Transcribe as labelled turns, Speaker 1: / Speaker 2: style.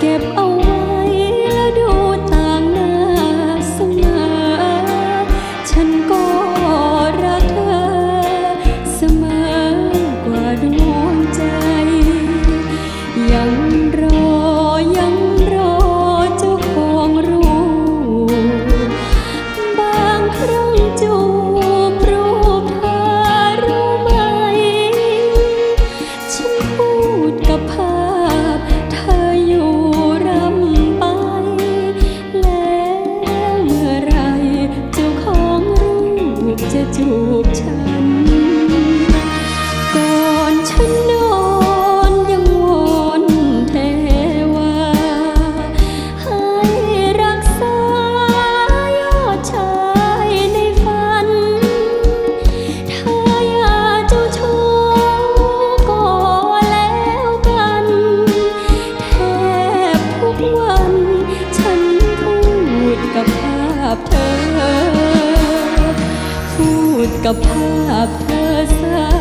Speaker 1: เก็บเอา จะจูบฉัน กับภาพเธอสา